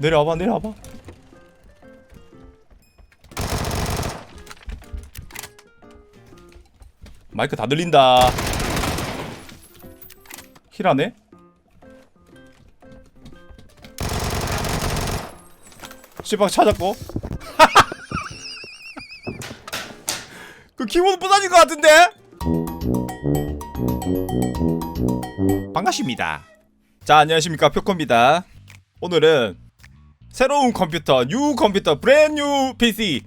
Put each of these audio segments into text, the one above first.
내려와봐 내려와봐. 마이크 다 들린다. 힐하네? 씨박 찾았고. 그 키보드 부서진 것 같은데? 반갑습니다. 자 안녕하십니까 표코입니다. 오늘은 새로운 컴퓨터 뉴 컴퓨터 브랜뉴 PC.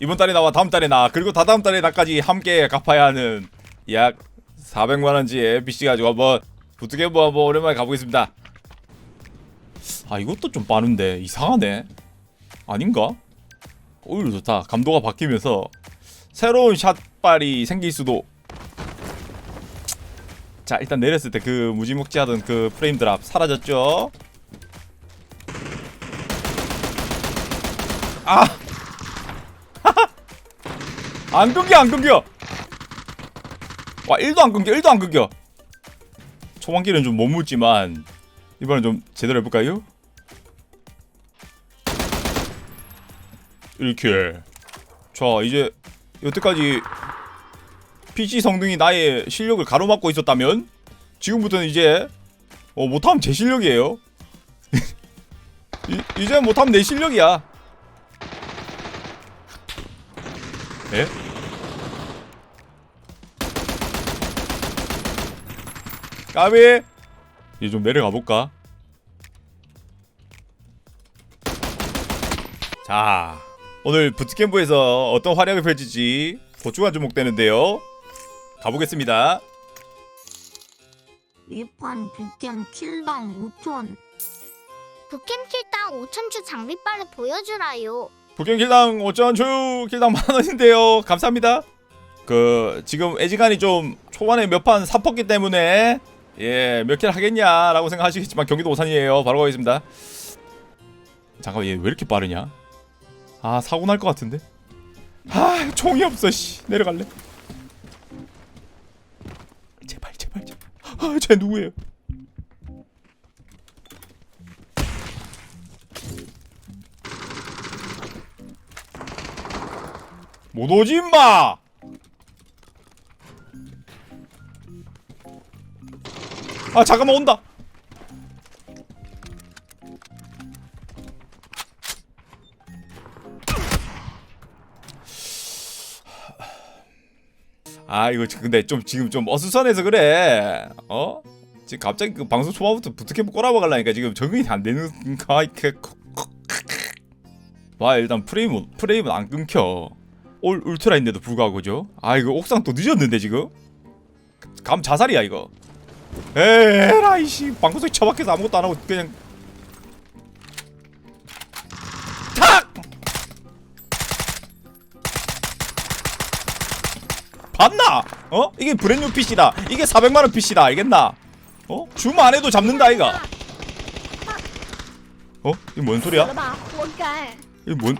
이번 달에 나와 다음 달에 나. 그리고 다다음 달에 나까지 함께 갚아야 하는 약 400만 원지의 PC 가지고 한번 부트캠프 한번 오랜만에 가보겠습니다. 아 이것도 좀 빠른데. 이상하네. 아닌가? 오히려 좋다. 감도가 바뀌면서 새로운 샷발이 생길 수도. 자 일단 내렸을 때 그 무지묵지하던 그 프레임 드랍 사라졌죠 아! 안 끊겨 안 끊겨. 와 1도 안 끊겨 1도 안 끊겨. 초반기는 좀못 묻지만 이번엔 좀 제대로 해볼까요? 이렇게 자 이제 여태까지 PC 성능이 나의 실력을 가로막고 있었다면 지금부터는 이제 어, 못하면 제 실력이에요. 이, 이제 못하면 내 실력이야 에? 까비 이제 좀 내려가 볼까? 자 오늘 부트캠프에서 어떤 활약을 펼칠지 고추가 주목되는데요 가보겠습니다 이판 빅겜 킬당 5천 북캠 킬당 5천주 장비빨을 보여주라요. 북경 킬당 5천주 킬당 만원인데요. 감사합니다. 그 지금 애지간히 좀 초반에 몇 판 사퍼기 때문에 예 몇 킬 하겠냐라고 생각하시겠지만 경기도 오산이에요. 바로 가겠습니다. 잠깐 얘 왜 이렇게 빠르냐? 아 사고 날 것 같은데? 아 총이 없어 씨. 내려갈래? 제발 제발 제발. 아쟤 누구예요 못 오지 임마! 아 잠깐만 온다! 아 이거 근데 좀 지금 좀 어수선해서 그래. 어? 지금 갑자기 그 방송 초반부터 부트캠프 꼬라박으려니까 지금 적응이 안 되는가 이렇게 와 일단 프레임은 프레임은 안 끊겨 올 울트라인데도 불구하고 그죠? 아 이거 옥상 또 늦었는데 지금? 감 자살이야 이거 에라 이씨 방구석 처박혀서 아무것도 안하고 그냥 탁! 봤나? 어? 이게 브랜뉴 PC다 이게 400만원 PC다 알겠나? 어? 줌 안해도 잡는다 아이가 어? 이뭔 소리야? 이뭔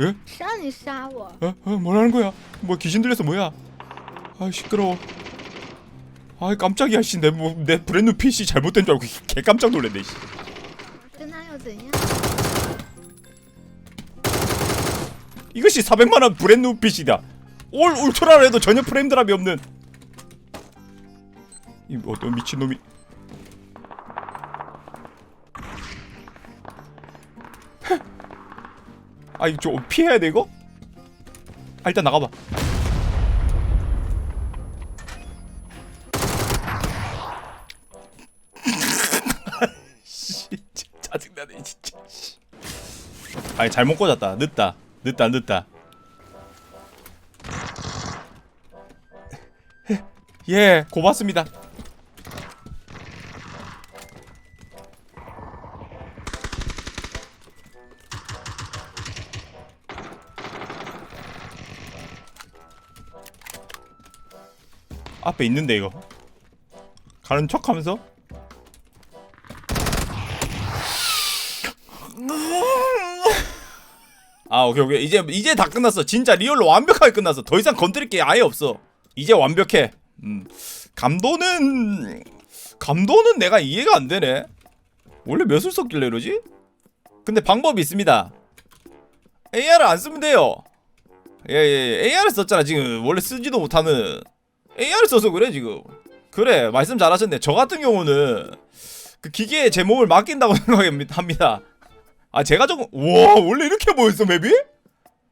예? 谁让你杀我？ 어? 어? 뭐라는 거야? 뭐 귀신 들려서 뭐야? 아 시끄러워. 아 깜짝이야 씨. 내, 뭐, 내 브랜드 PC 잘못된 줄 알고 개 깜짝 놀랐네 씨. 跟他又怎样？ 이것이 400만 원 브랜드 PC다. 올 울트라로 해도 전혀 프레임 드랍이 없는 이 어떤 미친 놈이 아 이거 좀 피해야 돼 이거? 아 일단 나가봐. 씨, 진짜 짜증나네 진짜. 씨. 아니 잘못 꽂았다. 늦다. 늦다 늦다. 예, 고맙습니다. 앞에 있는데 이거. 가는 척 하면서? 아 오케이 오케이. 이제 이제 다 끝났어. 진짜 리얼로 완벽하게 끝났어. 더 이상 건드릴 게 아예 없어. 이제 완벽해. 음. 감도는 감도는 내가 이해가 안 되네. 원래 몇을 썼길래 이러지? 근데 방법이 있습니다. AR을 안 쓰면 돼요. 예, 예, AR을 썼잖아, 지금. 원래 쓰지도 못하는. AR을 써서 그래, 지금. 그래, 말씀 잘하셨네. 저 같은 경우는 그 기계에 제 몸을 맡긴다고 생각합니다. 아, 제가 조금, 와, 원래 이렇게 보였어, 맵이?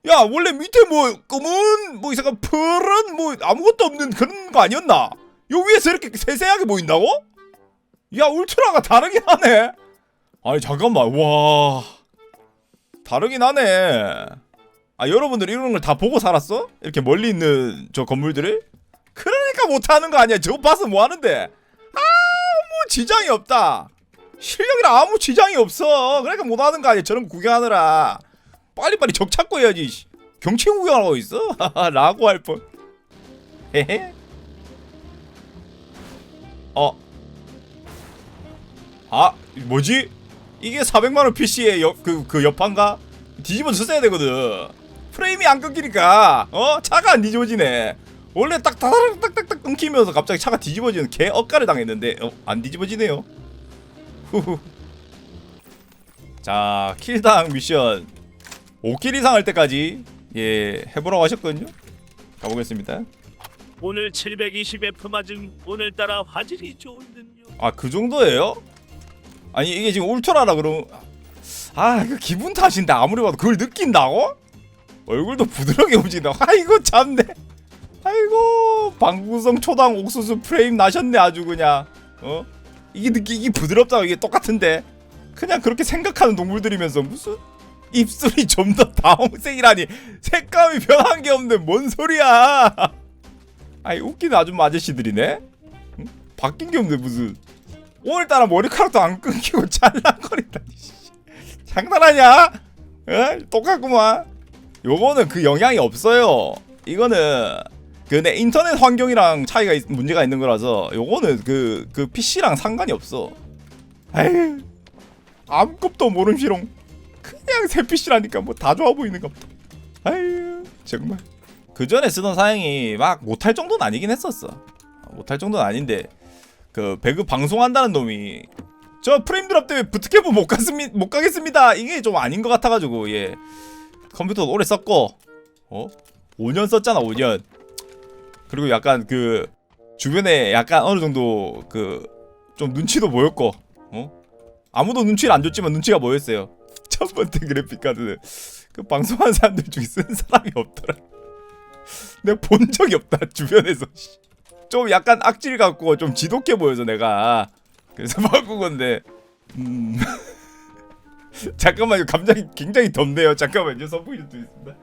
야, 원래 밑에 뭐, 검은, 뭐, 이상한 푸른, 뭐, 아무것도 없는 그런 거 아니었나? 요 위에서 이렇게 세세하게 보인다고? 야, 울트라가 다르긴 하네. 아니, 잠깐만, 와. 다르긴 하네. 아 여러분들 이런 걸 다 보고 살았어? 이렇게 멀리 있는 저 건물들을? 그러니까 못하는 거 아니야. 저거 봐서 뭐 하는데? 아무 지장이 없다. 실력이랑 아무 지장이 없어. 그러니까 못하는 거 아니야. 저런 거 구경하느라. 빨리빨리 적 찾고 해야지. 씨. 경치 구경하고 있어? 라고 할 뻔. 헤헤. 어. 아 뭐지? 이게 400만원 PC의 그, 그 여판가? 뒤집어서 써야 되거든. 프레임이 안 끊기니까, 어? 차가 안 뒤집어지네. 원래 딱 다다닥 딱딱딱 끊기면서 갑자기 차가 뒤집어지는 개 억가를 당했는데, 어? 안 뒤집어지네요. 후후. 자, 킬당 미션 5킬 이상 할 때까지, 예, 해보라고 하셨거든요. 가보겠습니다. 오늘 720F 맞은 오늘따라 화질이 좋은데요. 아, 그 정도예요? 아니, 이게 지금 울트라라 그러면, 아, 그 기분 탓인데 아무리 봐도 그걸 느낀다고? 얼굴도 부드럽게 움직인다. 아이고 참네. 아이고 방구성 초당 옥수수 프레임 나셨네 아주 그냥. 어? 이게 느끼기 부드럽다고 이게 똑같은데 그냥 그렇게 생각하는 동물들이면서 무슨 입술이 좀 더 다홍색이라니 색감이 변한 게 없는데 뭔 소리야? 아이 웃기는 아줌마 아저씨들이네. 응? 바뀐 게 없네 무슨. 오늘따라 머리카락도 안 끊기고 찰랑거린다. 장난하냐? 에? 똑같구만. 요거는 그 영향이 없어요. 이거는 그내 인터넷 환경이랑 차이가 있- 문제가 있는 거라서 요거는 그 그 PC랑 상관이 없어. 아유 아무것도 모름시롱. 그냥 새 PC라니까 뭐 다 좋아 보이는 것. 아유 정말. 그 전에 쓰던 사양이 막 못할 정도는 아니긴 했었어. 못할 정도는 아닌데 그 배그 방송한다는 놈이 저 프레임 드랍 때문에 부트캠프 못 갔습니다. 못 가겠습니다. 이게 좀 아닌 것 같아가지고 예 컴퓨터도 오래 썼고 어 5년 썼잖아 5년. 그리고 약간 그 주변에 약간 어느 정도 그 좀 눈치도 보였고 어? 아무도 눈치를 안 줬지만 눈치가 보였어요. 첫 번째 그래픽 카드는. 그 방송하는 사람들 중에 쓴 사람이 없더라. 내가 본 적이 없다 주변에서. 좀 약간 악질 같고 좀 지독해 보여서 내가. 그래서 바꾼 건데. 음. 잠깐만요 감정이 굉장히 덥네요. 잠깐만요 선풍기 좀 있습니다.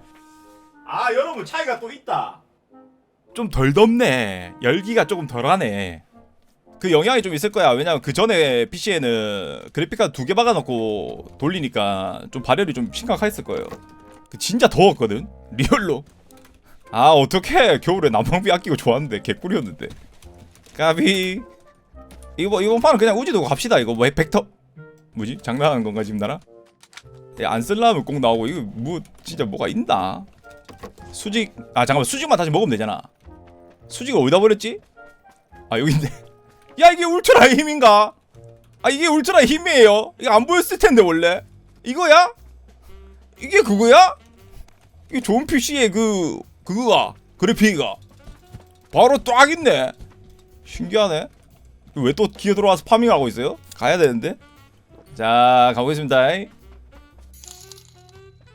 아 여러분 차이가 또 있다 좀 덜 덥네. 열기가 조금 덜하네. 그 영향이 좀 있을 거야. 왜냐면 그 전에 PC에는 그래픽카드 두 개 박아놓고 돌리니까 좀 발열이 좀 심각했을 거예요. 그 진짜 더웠거든? 리얼로. 아 어떡해. 겨울에 난방비 아끼고 좋았는데. 개꿀이었는데. 까비. 이거 뭐 이번 판은 그냥 우지 두고 갑시다. 이거 뭐 벡터? 뭐지? 장난하는 건가 지금 나라 예, 안 쓸라면 꼭 나오고. 이거 뭐 진짜 뭐가 있나? 수직 아 잠깐만. 수직만 다시 먹으면 되잖아 수직을 어디다 버렸지? 아 있네. 야 이게 울트라의 힘인가? 아 이게 울트라의 힘이에요. 이거 안 보였을 텐데 원래. 이거야? 이게 그거야? 이게 좋은 PC의 그 그거가 그래픽이가. 바로 딱 있네. 신기하네. 왜 또 기어 들어와서 파밍하고 있어요? 가야 되는데? 자 가보겠습니다.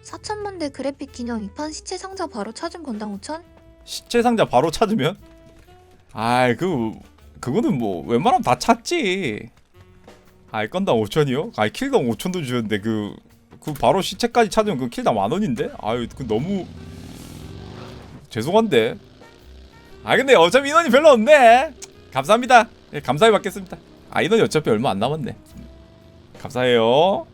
4천만대 그래픽 기념 2판 시체 상자 바로 찾은 건당 5천? 시체 상자 바로 찾으면? 아이 그 그거는 뭐 웬만하면 다 찾지. 아이 건당 5천이요? 아이 킬당 5천도 주셨는데 그 그 바로 시체까지 찾으면 그 킬당 만 원인데? 아유 그 너무 죄송한데. 아 근데 어차피 인원이 별로 없네. 감사합니다. 예, 감사히 받겠습니다. 아 인원이 어차피 얼마 안 남았네. 감사해요.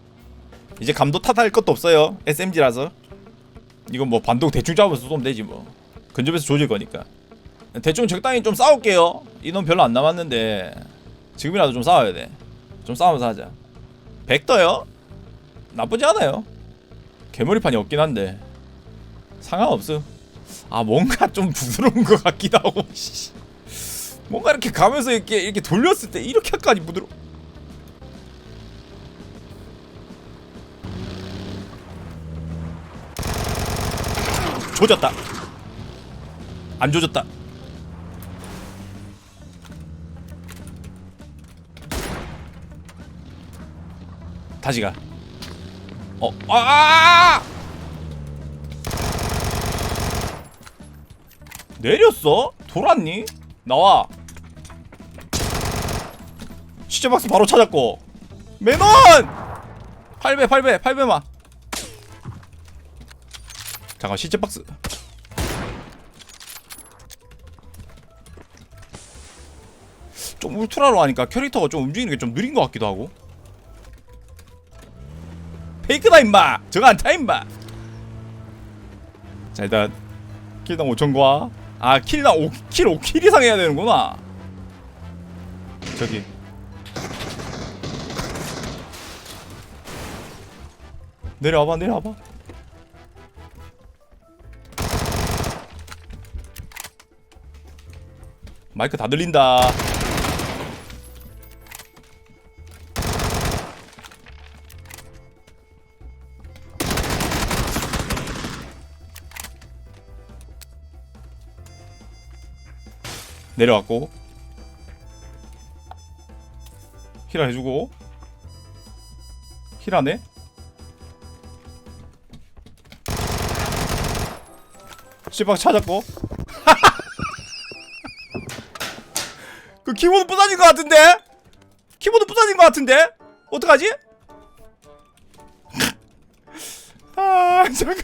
이제 감도 탓할 것도 없어요. SMG라서. 이건 뭐 반동 대충 잡아서 쏘면 되지 뭐 근접해서 조질 거니까. 대충 적당히 좀 싸울게요. 이놈 별로 안 남았는데 지금이라도 좀 싸워야 돼좀 싸우면서 하자. 백더요? 나쁘지 않아요. 개머리판이 없긴 한데. 상관없어 아 뭔가 좀 부드러운 것 같기도 하고 뭔가 이렇게 가면서 이렇게 이렇게 돌렸을 때 이렇게까지 부드러 조졌다. 안 조졌다 다시 가 어, 아, 아, 아! 내렸어? 돌았니? 나와. 시체 박스 바로 찾았고. 맨원! 8배, 8배, 8배만. 잠깐, 시체 박스. 울트라로 하니까 캐릭터가 좀 움직이는 게 좀 느린 것 같기도 하고. 페이크다 임마! 저거 안타 임마! 자 일단 킬당 5천과 아. 킬당 5킬 5킬 이상 해야 되는구나. 저기. 내려와봐 내려와봐. 마이크 다 들린다 내려왔고 힐 해주고 힐하네 씨박 찾았고. 그 키보드 부서진 것 같은데? 키보드 부서진 것 같은데? 어떡하지? 아 잠깐만.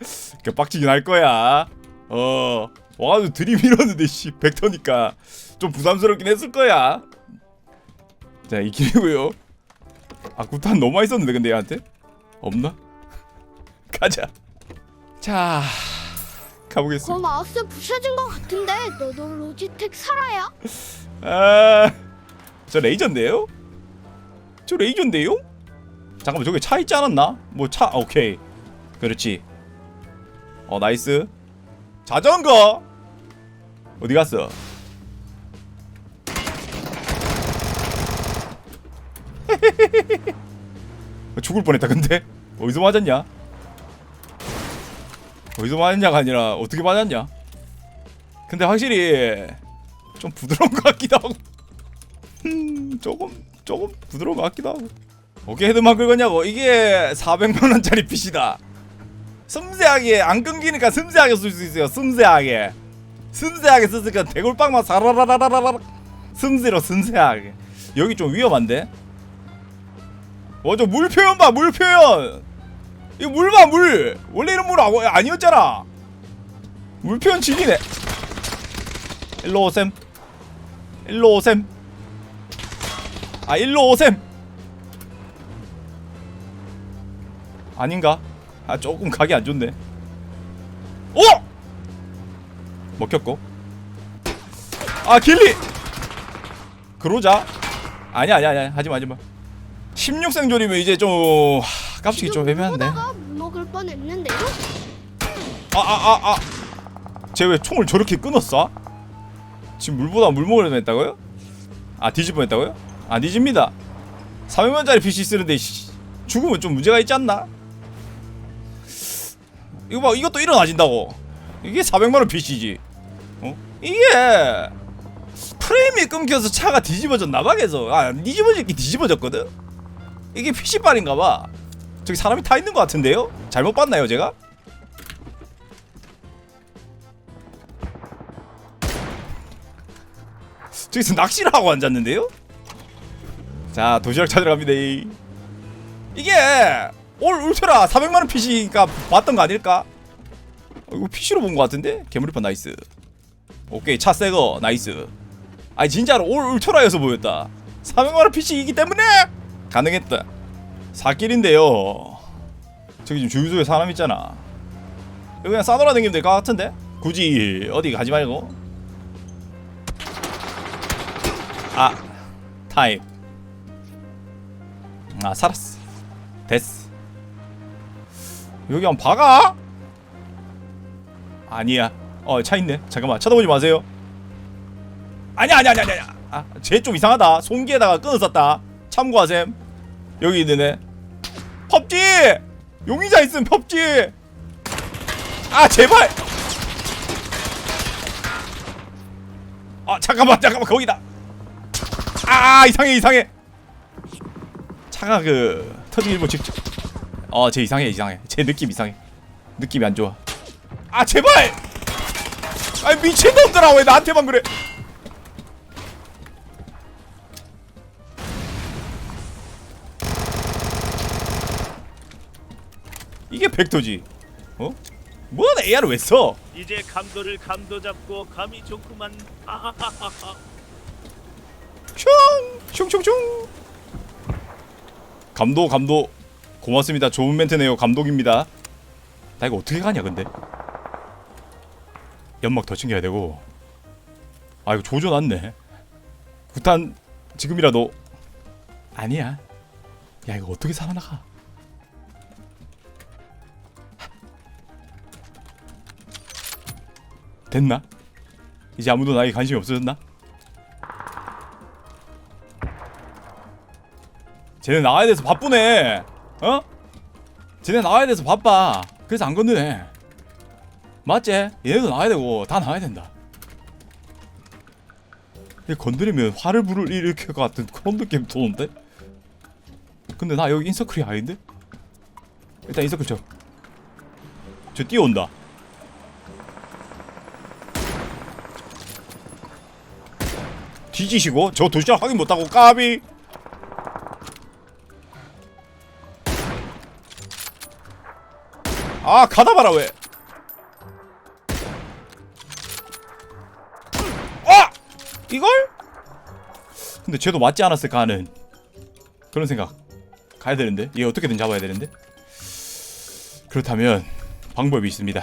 그 빡치긴 할 거야. 어 와가지고 들이밀었는데 씨 벡터니까 좀 부담스럽긴 했을 거야 자 이 길이고요 아 구탄 너무 많이 썼는데 근데 얘한테 없나? 가자 자 가보겠습니다 그 마우스 부셔진 것 같은데 너도 로지텍 살아야? 아, 저 레이저인데요? 저 레이저인데요? 잠깐만 저기 차 있지 않았나? 뭐 차 오케이 그렇지 어 나이스 자전거 어디 갔어? 죽을 뻔했다 근데 어디서 맞았냐? 어디서 맞았냐가 아니라 어떻게 맞았냐? 근데 확실히 좀 부드러운 것 같기도 하고 음, 조금 조금 부드러운 것 같기도 하고 어떻게 헤드만 긁었냐고 이게 400만원짜리 핏이다 섬세하게 안 끊기니까 섬세하게 쓸 수 있어요 섬세하게 섬세하게 썼으니까 대골빵만 사라라라라라 섬세로 섬세하게. 여기 좀 위험한데? 어저 물 표현 봐물 표현! 이거 물봐 물! 원래 이런 물 아니었잖아! 물 표현 질리네. 일로 오셈. 일로 오셈. 아 일로 오셈! 아닌가? 아 조금 각이 안 좋네. 오! 먹혔고 아 길리 그러자 아니야 아니야 아니야 하지마 하지마 16생존이면 이제 좀 하, 깜찍이 좀 애매한데 먹을 뻔했는데요? 아아 아아 쟤 왜 총을 저렇게 끊었어? 지금 물보다 물 먹으려고 했다고요? 아 뒤질 뻔했다고요? 안 뒤집니다 300만짜리 PC 쓰는데 씨, 죽으면 좀 문제가 있지 않나? 이거 봐 이것도 일어나진다고 이게 400만원 PC지 어? 이게 프레임이 끊겨서 차가 뒤집어졌나 봐 계속 아 뒤집어졌긴 뒤집어졌거든? 이게 PC빨인가 봐 저기 사람이 타 있는 것 같은데요? 잘못 봤나요 제가? 저기서 낚시를 하고 앉았는데요? 자 도시락 찾으러 갑니다 이게 올 울트라 400만원 PC가 봤던 거 아닐까? 어, 이거 PC로 본 거 같은데? 개머리판 나이스 오케이 차 새거. 나이스. 아니 진짜로 올 울트라여서 보였다. 400만원 PC이기 때문에 가능했다. 사길인데요. 저기 지금 주유소에 사람 있잖아. 여기 그냥 싸돌아 다니면 될 것 같은데? 굳이 어디 가지 말고. 아 타임. 아 살았어. 됐어. 여기 한번 박아? 아니야 어 차 있네. 잠깐만 쳐다보지 마세요. 아니야 아니야 아니야 아니야. 아쟤 좀 이상하다. 손기에다가 끊었었다. 참고하셈. 여기 있는 애. 펍지! 용의자 있음 펍지! 아 제발! 아 잠깐만 잠깐만 거기다. 아 이상해 이상해. 차가 그 터지기 일보 직전. 어쟤 이상해 이상해. 제 느낌 이상해. 느낌이 안 좋아. 아 제발 아 미친놈들아 왜 나한테만 그래 이게 벡터지 어? 뭔 AR을 왜 써? 이제 감도를 감도 잡고 감이 좋구만. 아하하하. 슝! 슝슝슝! 감독 감독 고맙습니다 좋은 멘트네요 감독입니다 나 이거 어떻게 가냐 근데 연막 더 챙겨야 되고 아 이거 조져놨네 구탄 지금이라도 아니야 야 이거 어떻게 살아나가 됐나? 이제 아무도 나에게 관심이 없어졌나? 쟤네 나와야 돼서 바쁘네. 어? 쟤네 나와야 돼서 바빠. 그래서 안 건드네. 맞지? 얘네도 나와야 되고 다 나와야 된다. 얘 건드리면 화를 부를 일으킬 것 같은 그런 느낌 도는데? 근데 나 여기 인서클이 아닌데? 일단 인서클 쳐. 저 뛰어온다. 뒤지시고 저 도시락 확인 못하고 까비. 아 가다 봐라 왜? 이걸? 근데 쟤도 맞지 않았을까 하는 그런 생각 가야 되는데 얘 어떻게든 잡아야 되는데 그렇다면 방법이 있습니다.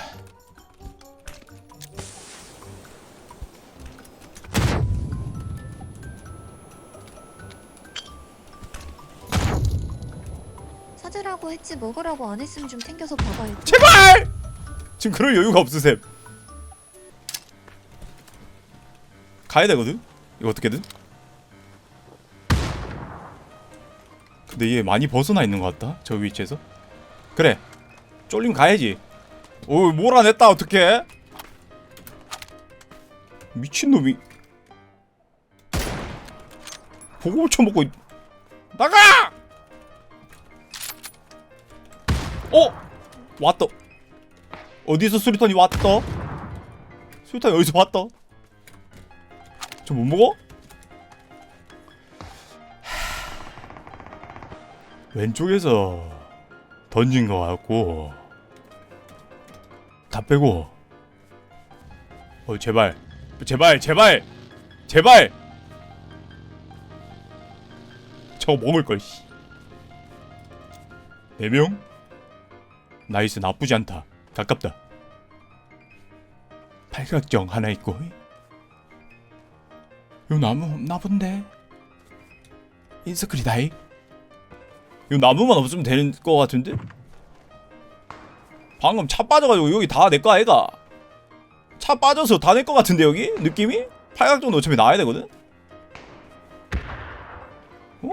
사주라고 했지 먹으라고 안 했으면 좀 챙겨서 봐봐요. 제발! 지금 그럴 여유가 없으셈. 가야 되거든. 이거 어떻게든. 근데 얘 많이 벗어나 있는 것 같다. 저 위치에서. 그래. 쫄림 가야지. 오 몰아냈다 어떻게? 미친 놈이. 보고 쳐먹고 있- 나가! 어? 왔다. 어디서 수류탄이 왔다? 수류탄이 어디서 왔다? 저 못 먹어? 왼쪽에서 던진 거 같고 다 빼고 어 제발 제발 제발 제발 저거 먹을 걸 씨. 네 명? 나이스 나쁘지 않다. 가깝다. 팔각정 하나 있고. 요 나무 없나 본데. 인스크리 다이. 요 나무만 없으면 되는 거 같은데. 방금 차 빠져가지고 여기 다 내 거 아이가. 차 빠져서 다 내 거 같은데 여기 느낌이? 팔각정도 어차피 나와야 되거든. 어?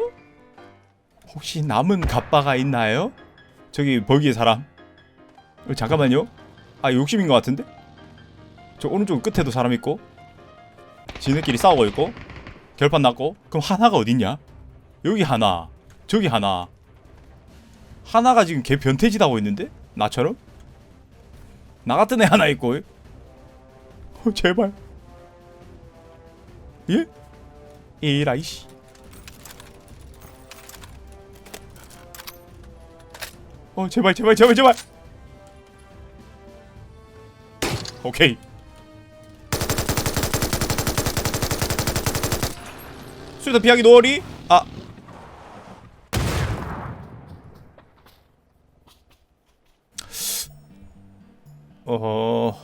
혹시 남은 갑바가 있나요? 저기 버기의 사람. 어, 잠깐만요. 아 욕심인 것 같은데? 저 오른쪽 끝에도 사람 있고 지네끼리 싸우고 있고 결판 났고 그럼 하나가 어딨냐? 여기 하나 저기 하나 하나가 지금 개 변태짓 하고 있는데? 나처럼? 나 같은 애 하나 있고 어, 제발 예? 이라이씨 어 제발 제발 제발 제발 오케이. 수류탄 피하기 노리. 아. 어허.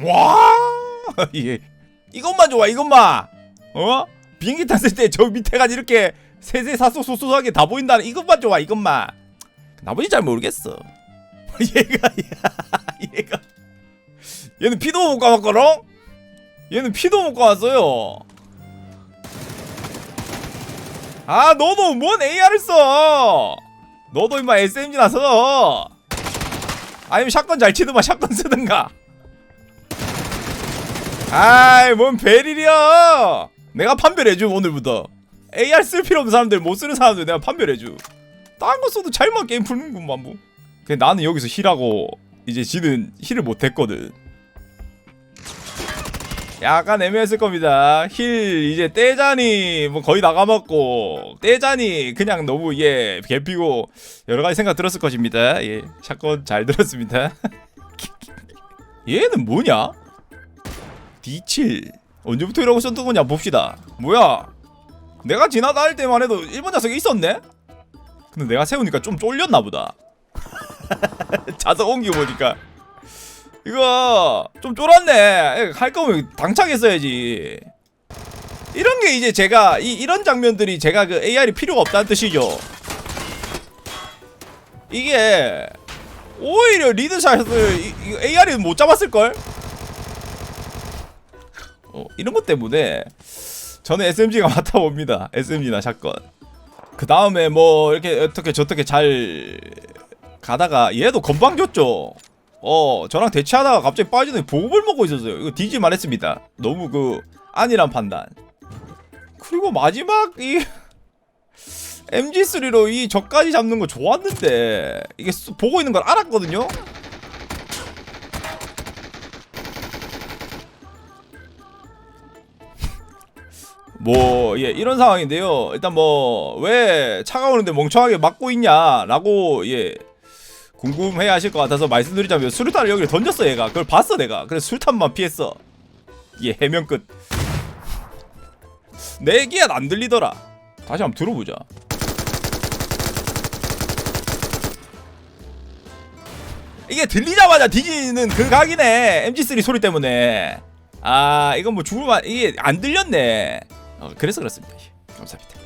와! 예. 이것만 좋아. 이것만. 어? 비행기 탔을 때 저 밑에가 이렇게 세세사소소소하게 다 보인다는 이것만 좋아. 이것만. 나머지 잘 모르겠어. 얘가 얘가 얘는 피도 못 감았거든? 얘는 피도 못 감았어요. 아, 너도 뭔 AR을 써? 너도 임마 SMG나 써. 아니면 샷건 잘 치더만 샷건 쓰든가. 아이 뭔 베릴이야? 내가 판별해줌 오늘부터. AR 쓸 필요 없는 사람들 못 쓰는 사람들 내가 판별해줌. 딴 거 써도 잘만 게임 푸는구만 뭐. 근데 나는 여기서 힐하고 이제 지는 힐을 못했거든 약간 애매했을 겁니다. 힐 이제 떼자니 뭐 거의 나가먹고 떼자니 그냥 너무 예 개피고 여러 가지 생각 들었을 것입니다. 예 샷건 잘 들었습니다. 얘는 뭐냐? D7 언제부터 이러고 썼던 거냐 봅시다. 뭐야? 내가 지나다 할 때만 해도 1번 좌석에 있었네? 근데 내가 세우니까 좀 쫄렸나 보다. 자석 옮기고 보니까 이거 좀 쫄았네. 할 거면 당착 했어야지. 이런 게 이제 제가 이, 이런 장면들이 제가 그 AR이 필요가 없다는 뜻이죠. 이게 오히려 리드샷을 이- 이거 AR이 못 잡았을걸? 어, 이런 것 때문에 저는 SMG가 맡아봅니다. SMG나 샷건. 그 다음에 뭐 이렇게 어떻게 저렇게 잘 가다가 얘도 건방 졌죠 어 저랑 대치하다가 갑자기 빠지더니 보급을 먹고 있었어요. 이거 뒤지 말했습니다. 너무 그 아니란 판단. 그리고 마지막 이 MG3로 이 적까지 잡는 거 좋았는데 이게 수- 보고 있는 걸 알았거든요? 뭐, 예, 이런 상황인데요. 일단 뭐, 왜 차가 오는데 멍청하게 막고 있냐 라고, 예, 궁금해 하실 것 같아서 말씀드리자면, 수류탄을 여기를 던졌어, 얘가. 그걸 봤어, 내가. 그래서 수류탄만 피했어. 예, 해명 끝. 내 기한 안 들리더라. 다시 한번 들어보자. 이게 들리자마자 뒤지는 그 각이네. MG3 소리 때문에. 아, 이건 뭐 죽을만, 이게 안 들렸네. 어, 그래서 그렇습니다. 예, 감사합니다.